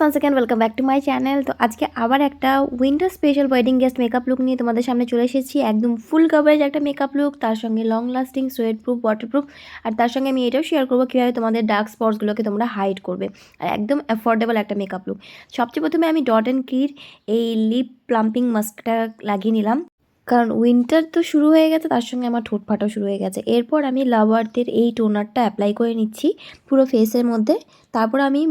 Once second welcome back to my channel তো আজকে আবার একটা winter special wedding guest makeup look নিয়ে তোমাদের সামনে চলে এসেছি। একদম ফুল কভারেজ একটা মেকআপ লুক তার সঙ্গে long lasting sweat proof waterproof আর তার সঙ্গে আমি এটাও শেয়ার করব কীভাবে তোমাদের ডার্ক স্পটসগুলোকে তোমরা হাইড করবে। আর একদম অ্যাফোর্ডেবল একটা মেকআপ লুক সবচেয়ে প্রথমে আমি ডট অ্যান্ড কির এই লিপ প্লাম্পিং মাস্কটা লাগিয়ে নিলাম। কারণ উইন্টার তো শুরু হয়ে গেছে, তার সঙ্গে আমার ঠোঁট ফাটাও শুরু হয়ে গেছে। এরপর আমি লাভার্থের এই টোনারটা অ্যাপ্লাই করে নিচ্ছি পুরো ফেসের মধ্যে। তারপর আমি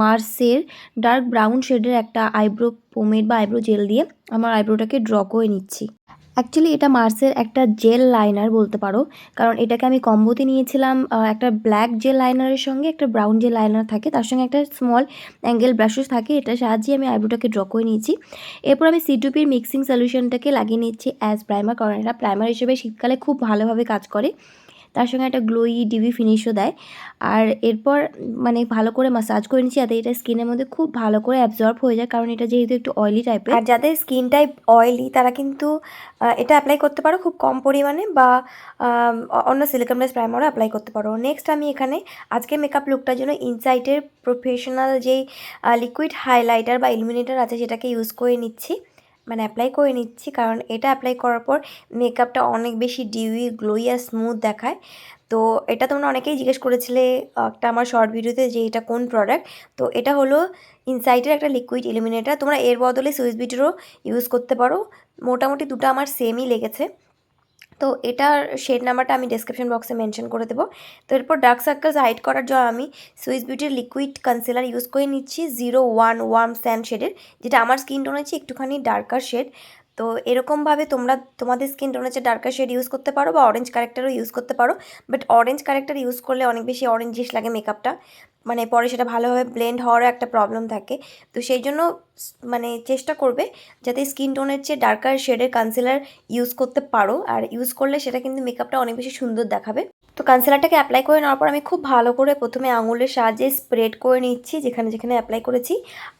মার্সের ডার্ক ব্রাউন শেডের একটা আইব্রো পোমেড বা আইব্রো জেল দিয়ে আমার আইব্রোটাকে ড্র করে নিচ্ছি। অ্যাকচুয়ালি এটা মার্সের একটা জেল লাইনার বলতে পারো। কারণ এটাকে আমি কম্বোতে নিয়েছিলাম একটা ব্ল্যাক জেল লাইনারের সঙ্গে, একটা ব্রাউন জেল লাইনার থাকে। তার সঙ্গে একটা স্মল অ্যাঙ্গেল ব্রাশেস থাকে, এটার সাহায্যে আমি আইব্রোটাকে ড্র করে নিয়েছি। এরপর আমি সিটুপির মিক্সিং সলিউশনটাকে লাগিয়ে নিচ্ছি অ্যাজ প্রাইমার কারণ এটা প্রাইমার হিসেবে শীতকালে খুব ভালোভাবে কাজ করে। তার সঙ্গে একটা গ্লোই ডিবি ফিনিশও দেয়। আর এরপর মানে ভালো করে মাসাজ করে নিচ্ছি যাতে এটা স্কিনের মধ্যে খুব ভালো করে অ্যাবজর্ব হয়ে যায়, কারণ এটা যেহেতু একটু অয়েলি টাইপের আর যাদের স্কিন টাইপ অয়েলি তারা কিন্তু এটা অ্যাপ্লাই করতে পারো খুব কম পরিমাণে বা অন্য সিলিকন প্রাইমারও অ্যাপ্লাই করতে পারো। নেক্সট আমি এখানে আজকে মেকআপ লুকটার জন্য ইনসাইটের প্রফেশনাল যেই লিকুইড হাইলাইটার বা ইলুমিনেটার আছে সেটাকে ইউজ করে নিচ্ছি। মানে অ্যাপ্লাই করে নিচ্ছি। কারণ এটা অ্যাপ্লাই করার পর মেকআপটা অনেক বেশি ডিউই গ্লোই আর স্মুথ দেখায়। তো এটা তোমরা অনেকেই জিজ্ঞেস করেছিলে, একটা আমার শর্ট ভিডিওতে যে এটা কোন প্রোডাক্ট তো এটা হলো ইনসাইটের একটা লিকুইড ইলুমিনেটার তোমরা এর বদলে সুইচ বিউটিরও ইউজ করতে পারো। মোটামুটি দুটো আমার সেমই লেগেছে। তো এটার শেড নাম্বারটা আমি ডেসক্রিপশন বক্সে মেনশন করে দেবো। তো এরপর ডার্ক সার্কেলস হাইড করার জন্য আমি সুইস বিউটির লিকুইড কনসিলার ইউজ করে নিচ্ছি জিরো ওয়ান ওয়ার্ম স্যান্ড শেডের যেটা আমার স্কিন টোন হচ্ছে একটুখানি ডার্কার শেড তো এরকমভাবে তোমরা তোমাদের স্কিন টোন হচ্ছে ডার্কার শেড ইউজ করতে পারো বা অরেঞ্জ ক্যারেক্টারও ইউজ করতে পারো বাট অরেঞ্জ ক্যারেক্টার ইউজ করলে অনেক বেশি অরেঞ্জিশ লাগে মেকআপটা মানে পরে সেটা ভালোভাবে ব্লেন্ড হওয়ারও একটা প্রবলেম থাকে। তো সেই জন্য মানে চেষ্টা করবে যাতে স্কিন টোনের চেয়ে ডার্কার শেডের কনসিলার ইউজ করতে পারো। আর ইউজ করলে সেটা কিন্তু মেকআপটা অনেক বেশি সুন্দর দেখাবে। তো কনসিলারটাকে অ্যাপ্লাই করে নেওয়ার পর আমি খুব ভালো করে প্রথমে আঙুলের সাহায্যে স্প্রেড করে নিচ্ছি, যেখানে যেখানে অ্যাপ্লাই করেছি।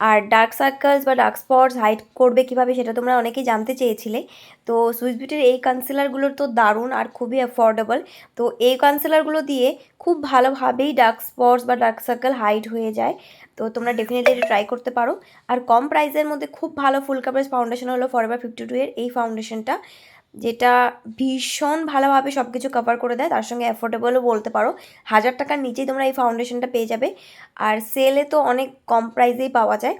আর ডার্ক সার্কেলস বা ডার্ক স্পটস হাইড করবে কীভাবে সেটা তোমরা অনেকেই জানতে চেয়েছিলে। তো সুইস বিউটির এই কনসিলারগুলোর তো দারুণ আর খুবই অ্যাফোর্ডেবল তো এই কনসিলারগুলো দিয়ে খুব ভালোভাবেই ডার্ক স্পটস বা ডার্ক সার্কেল হাইড হয়ে যায়। তো তোমরা ডেফিনেটলি এটা ট্রাই করতে পারো। আর কম প্রাইসের মধ্যে খুব ভালো ফুল কাভারেজ ফাউন্ডেশন হলো ফরএভার ফিফটি টু এর এই ফাউন্ডেশনটা যেটা ভীষণ ভালোভাবে সব কিছু কভার করে দেয়, তার সঙ্গে অ্যাফোর্ডেবলও বলতে পারো। হাজার টাকার নিচেই তোমরা এই ফাউন্ডেশনটা পেয়ে যাবে। আর সেলে তো অনেক কম প্রাইসেই পাওয়া যায়।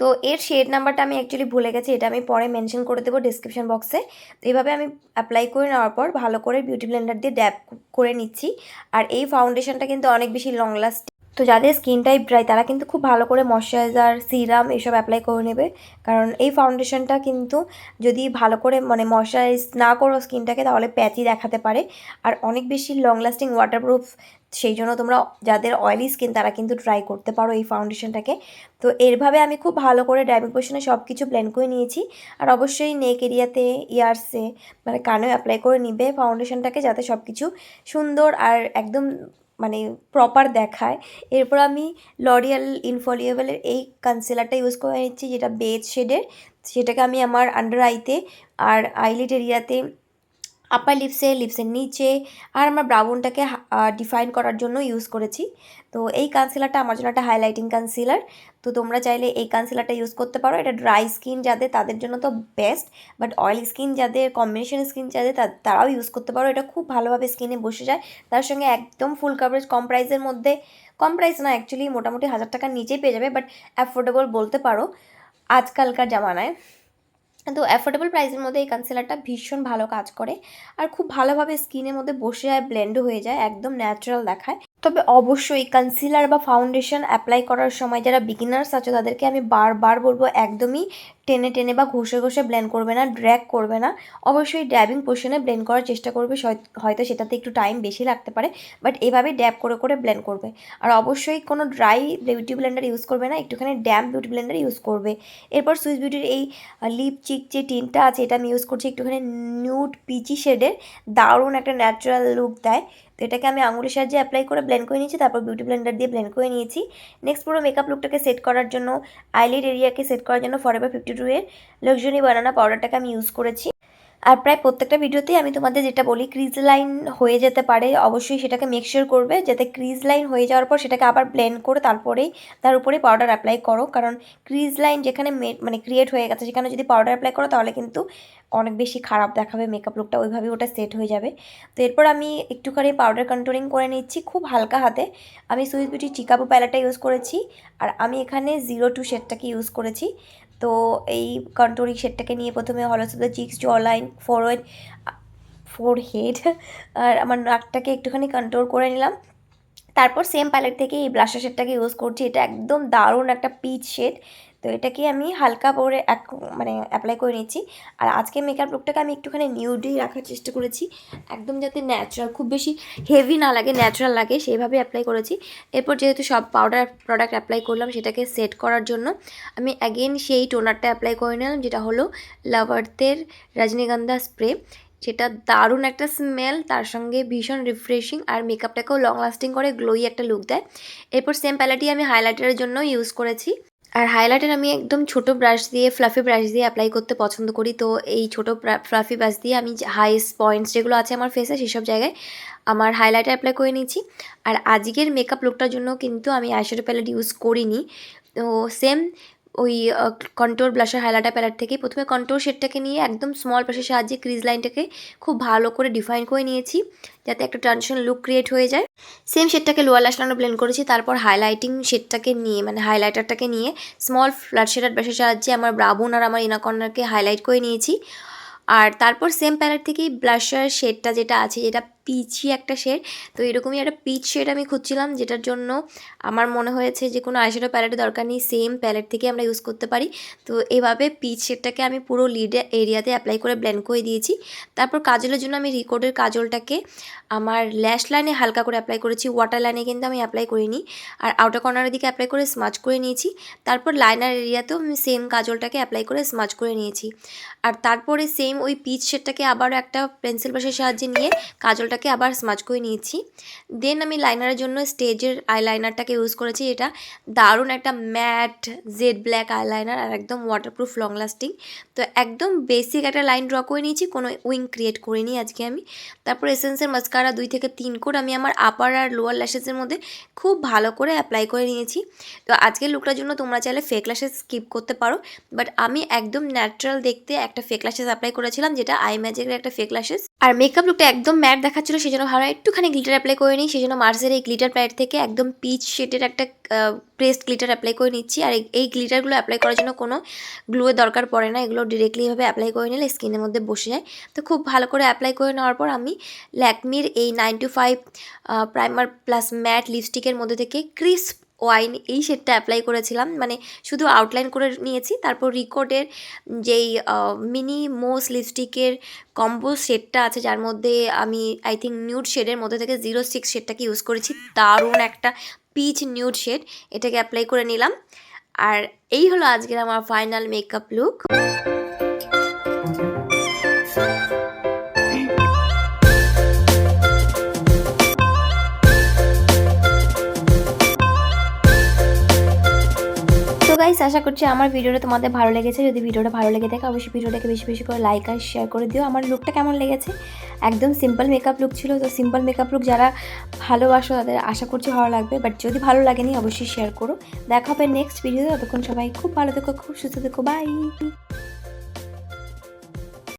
তো এর শেড নাম্বারটা আমি অ্যাকচুয়ালি ভুলে গেছি, এটা আমি পরে মেনশন করে দেবো ডিসক্রিপশন বক্সে এইভাবে আমি অ্যাপ্লাই করে নেওয়ার পর ভালো করে বিউটি ব্লেন্ডার দিয়ে ড্যাপ করে নিচ্ছি। আর এই ফাউন্ডেশনটা কিন্তু অনেক বেশি লং লাস্ট তো যাদের স্কিন টাইপ ড্রাই তারা কিন্তু খুব ভালো করে ময়শ্চারাইজার সিরাম এসব অ্যাপ্লাই করে নেবে। কারণ এই ফাউন্ডেশনটা কিন্তু যদি ভালো করে মানে ময়শ্চারাইজ না করো স্কিনটাকে তাহলে প্যাচি দেখাতে পারে। আর অনেক বেশি লং লাস্টিং ওয়াটারপ্রুফ সেই জন্য তোমরা যাদের অয়েলি স্কিন তারা কিন্তু ট্রাই করতে পারো এই ফাউন্ডেশনটাকে তো এরভাবে আমি খুব ভালো করে ড্রাইভিং পোশনে সব কিছু প্ল্যান করে নিয়েছি। আর অবশ্যই নেক এরিয়াতে ইয়ার্সে মানে কানেও অ্যাপ্লাই করে নিবে ফাউন্ডেশনটাকে যাতে সব কিছু সুন্দর আর একদম মানে প্রপার দেখায়। এরপর আমি লরিয়াল ইনফলিয়েবলের এই কনসিলারটা ইউজ করে নিচ্ছি, যেটা বেজ শেডের সেটাকে আমি আমার আন্ডার আইতে আর আইলিড এরিয়াতে আপার লিপসে লিপসের নিচে, আর আমার ব্রাউনটাকে ডিফাইন করার জন্য ইউজ করেছি। তো এই কনসিলারটা আমার জন্য একটা হাইলাইটিং কনসিলার তো তোমরা চাইলে এই কনসিলারটা ইউজ করতে পারো। এটা ড্রাই স্কিন যাদের, তাদের জন্য তো বেস্ট বাট অয়েল স্কিন যাদের কম্বিনেশন স্কিন যাদের তারাও ইউজ করতে পারো। এটা খুব ভালোভাবে স্কিনে বসে যায়। তার সঙ্গে একদম ফুল কাভারেজ কম প্রাইসের মধ্যে, কম প্রাইস না অ্যাকচুয়ালি মোটামুটি হাজার টাকার নিচেই পেয়ে যাবে বাট অ্যাফোর্ডেবল বলতে পারো। আজকালকার জামানায়। তো অ্যাফোর্ডেবল প্রাইসের মধ্যে এই কনসিলারটা ভীষণ ভালো কাজ করে। আর খুব ভালোভাবে স্কিনের মধ্যে বসে যায় ব্লেন্ডও হয়ে যায়, একদম ন্যাচারাল দেখায়। তবে অবশ্যই কনসিলার বা ফাউন্ডেশন অ্যাপ্লাই করার সময় যারা বিগিনার্স আছে, তাদেরকে আমি বারবার বলব একদমই টেনে টেনে বা ঘষে ঘষে ব্লেন্ড করবে না ড্র্যাগ করবে না। অবশ্যই ড্যাবিং পোর্শনে ব্লেন্ড করার চেষ্টা করবে হয়তো সেটাতে একটু টাইম বেশি লাগতে পারে বাট এভাবে ড্যাব করে করে ব্লেন্ড করবে। আর অবশ্যই কোনো ড্রাই বিউটি ব্লেন্ডার ইউজ করবে না, একটুখানি ড্যাম বিউটি ব্লেন্ডার ইউজ করবে। এরপর সুইস বিউটির এই লিপ চিক যে টিনটা আছে, এটা আমি ইউজ করছি একটুখানি নিউড পিচি শেডের দারুণ একটা ন্যাচারাল লুক দেয়। এটাকে আমি আঙুলের সাহায্যে অ্যাপ্লাই করে ব্লেন্ড করে নিয়েছি, তারপর বিউটি ব্লেন্ডার দিয়ে ব্লেন্ড করে নিয়েছি। নেক্সট পুরো মেকআপ লুকটাকে সেট করার জন্য আইলিড এরিয়াকে সেট করার জন্য ফর এভার ফিফটি টু এর লাক্সারি বানানা পাউডারটাকে আমি ইউজ করেছি। আর প্রায় প্রত্যেকটা ভিডিওতেই আমি তোমাদের যেটা বলি ক্রিজ লাইন হয়ে যেতে পারে, অবশ্যই সেটাকে মেকশিওর করবে, যাতে ক্রিজ লাইন হয়ে যাওয়ার পর সেটাকে আবার ব্লেন্ড করে তারপরেই তার উপরে পাউডার অ্যাপ্লাই করো। কারণ ক্রিজ লাইন যেখানে মানে ক্রিয়েট হয়ে গেছে, সেখানে যদি পাউডার অ্যাপ্লাই করো, তাহলে কিন্তু অনেক বেশি খারাপ দেখাবে মেকআপ লুকটা ওইভাবেই ওটা সেট হয়ে যাবে। তো এরপর আমি একটুখানি পাউডার কন্ট্রোলিং করে নিচ্ছি খুব হালকা হাতে। আমি সুইস বিউটি চিকাবো প্যালেটটা ইউজ করেছি, আর আমি এখানে জিরো টু শেডটাকে ইউজ করেছি। তো এই কন্ট্রোলিং শেডটাকে নিয়ে প্রথমে হলো the cheeks jaw line forehead forehead আর আমার নাকটাকে একটুখানি কন্ট্রোল করে নিলাম। তারপর সেম প্যালেট থেকে এই ব্লাশার শেডটাকে ইউজ করছি। এটা একদম দারুণ একটা পিচ শেড তো এটাকে আমি হালকা পরে এক মানে অ্যাপ্লাই করে নিচ্ছি আর আজকে মেকআপ লুকটাকে আমি একটুখানি নিউডেই রাখার চেষ্টা করেছি। একদম যাতে ন্যাচারাল খুব বেশি হেভি না লাগে ন্যাচারাল লাগে, সেইভাবে অ্যাপ্লাই করেছি। এরপর যেহেতু সব পাউডার প্রোডাক্ট অ্যাপ্লাই করলাম, সেটাকে সেট করার জন্য আমি অ্যাগেন সেই টোনারটা অ্যাপ্লাই করে নিলাম, যেটা হলো লাভার্থের রজনীগন্ধা স্প্রে যেটা দারুণ একটা স্মেল তার সঙ্গে ভীষণ রিফ্রেশিং আর মেকআপটাকেও লং লাস্টিং করে গ্লোই একটা লুক দেয়। এরপর সেম প্যালেটই আমি হাইলাইটারের জন্য ইউজ করেছি। আর হাইলাইটার আমি একদম ছোট ব্রাশ দিয়ে ফ্লাফি ব্রাশ দিয়ে অ্যাপ্লাই করতে পছন্দ করি। তো এই ছোট ফ্লাফি ব্রাশ দিয়ে আমি হাইস্ট পয়েন্টস যেগুলো আছে আমার ফেসে সেসব জায়গায় আমার হাইলাইটার অ্যাপ্লাই করে নিয়েছি। আর আজকের মেকআপ লুকটার জন্য কিন্তু আমি আইশ্যাডো প্যালেট ইউজ করিনি। তো সেম ওই কন্ট্রোর ব্লাশার হাইলাইটার প্যালেট থেকে প্রথমে কন্ট্রোর শেডটাকে নিয়ে একদম স্মল ব্রাশের সাহায্যে ক্রিজ লাইনটাকে খুব ভালো করে ডিফাইন করে নিয়েছি, যাতে একটা ট্রানজিশন লুক ক্রিয়েট হয়ে যায়। সেম শেডটাকে লোয়ার ল্যাশ লাইনও ব্লেন্ড করেছি, তারপর হাইলাইটিং শেডটাকে নিয়ে মানে হাইলাইটারটাকে নিয়ে স্মল ফ্ল্যাট শেডার ব্রাশের সাহায্যে আমার ব্রাউন আর আমার ইনা কর্নারকে হাইলাইট করে নিয়েছি। আর তারপর সেম প্যালেট থেকেই ব্লাশার শেডটা যেটা আছে, যেটা পিচি একটা শেড। তো এরকমই একটা পিচ শেড আমি খুঁজছিলাম, যেটার জন্য আমার মনে হয়েছে যে কোনো আইশ্যাডো প্যালেটের দরকার নেই, সেম প্যালেট থেকে আমরা ইউজ করতে পারি। তো এভাবে পিচ শেডটাকে আমি পুরো লিড, এরিয়াতে অ্যাপ্লাই করে ব্লেন্ড করে দিয়েছি। তারপর কাজলের জন্য আমি রিকোডের কাজলটাকে আমার ল্যাশ লাইনে হালকা করে অ্যাপ্লাই করেছি, ওয়াটার লাইনে কিন্তু আমি অ্যাপ্লাই করিনি। আর আউটার কর্নারের দিকে অ্যাপ্লাই করে স্মাচ করে নিয়েছি। তারপর লাইনার এরিয়াতেও আমি সেম কাজলটাকে অ্যাপ্লাই করে স্মাচ করে নিয়েছি। আর তারপরে সেম ওই পিচ শেডটাকে আবারও একটা পেন্সিল ব্রাশের সাহায্যে নিয়ে কাজলটাকে আবার স্মাচ করে নিয়েছি। দেন আমি লাইনারের জন্য স্টেজের আইলাইনারটাকে ইউজ করেছি। এটা দারুণ একটা ম্যাট জেড ব্ল্যাক আইলাইনার আর একদম ওয়াটারপ্রুফ লং লাস্টিং তো একদম বেসিক একটা লাইন ড্র করে নিয়েছি। কোনো উইং ক্রিয়েট করিনি আজকে আমি। তারপর এসেন্সের মাস্কারা দুই থেকে তিন কোট আমি আমার আপার আর লোয়ার ল্যাশেসের মধ্যে খুব ভালো করে অ্যাপ্লাই করে নিয়েছি। তো আজকের লুকটার জন্য তোমরা চাইলে ফেক ল্যাশেস স্কিপ করতে পারো। বাট আমি একদম ন্যাচারাল দেখতে একটা ফেক ল্যাশেস অ্যাপ্লাই করেছিলাম, যেটা আই ম্যাজিকের একটা ফেক ল্যাশেস আর মেকআপ লুকটা একদম ম্যাট দেখাচ্ছিল সেই জন্য ভালো একটুখানি গ্লিটার অ্যাপ্লাই করে নিই। সেই জন্য মার্সের এই গ্লিটার প্যাড থেকে একদম পিচ শেডের একটা প্রেসড গ্লিটার অ্যাপ্লাই করে নিচ্ছি। আর এই- গ্লিটারগুলো অ্যাপ্লাই করার জন্য কোনো গ্লুয়ের দরকার পড়ে না। এগুলো ডিরেক্টলি এভাবে অ্যাপ্লাই করে নিলে স্কিনের মধ্যে বসে যায়। তো খুব ভালো করে অ্যাপ্লাই করে নেওয়ার পর আমি ল্যাকমির এই nine to five primer plus matte লিপস্টিকের মধ্যে থেকে ক্রিস্প ওয়াইন এই শেডটা অ্যাপ্লাই করেছিলাম। মানে শুধু আউটলাইন করে নিয়েছি, তারপর রিকোডের যেই মিনি মোস লিপস্টিকের কম্বো শেডটা আছে, যার মধ্যে আমি আই থিঙ্ক নিউড শেডের মধ্যে থেকে জিরো সিক্স শেডটাকে ইউজ করেছি। দারুণ একটা পিচ নিউড শেড, এটাকে অ্যাপ্লাই করে নিলাম। আর এই হলো আজকের আমার ফাইনাল মেকআপ লুক গাইস আশা করছি আমার ভিডিওটা তোমাদের ভালো লেগেছে। যদি ভিডিওটা ভালো লেগে থাকে, অবশ্যই ভিডিওটাকে বেশি বেশি করে লাইক আর শেয়ার করে দিও। আমার লুকটা কেমন লেগেছে? একদম সিম্পল মেকআপ লুক ছিল। তো সিম্পল মেকআপ লুক যারা ভালোবাসো, তাদের আশা করছি ভালো লাগবে। বাট যদি ভালো লাগেনি, অবশ্যই শেয়ার করো। দেখা হবে নেক্সট ভিডিওতে ততক্ষণ সবাই খুব ভালো থেকো, খুব সুস্থ থেকো। বাই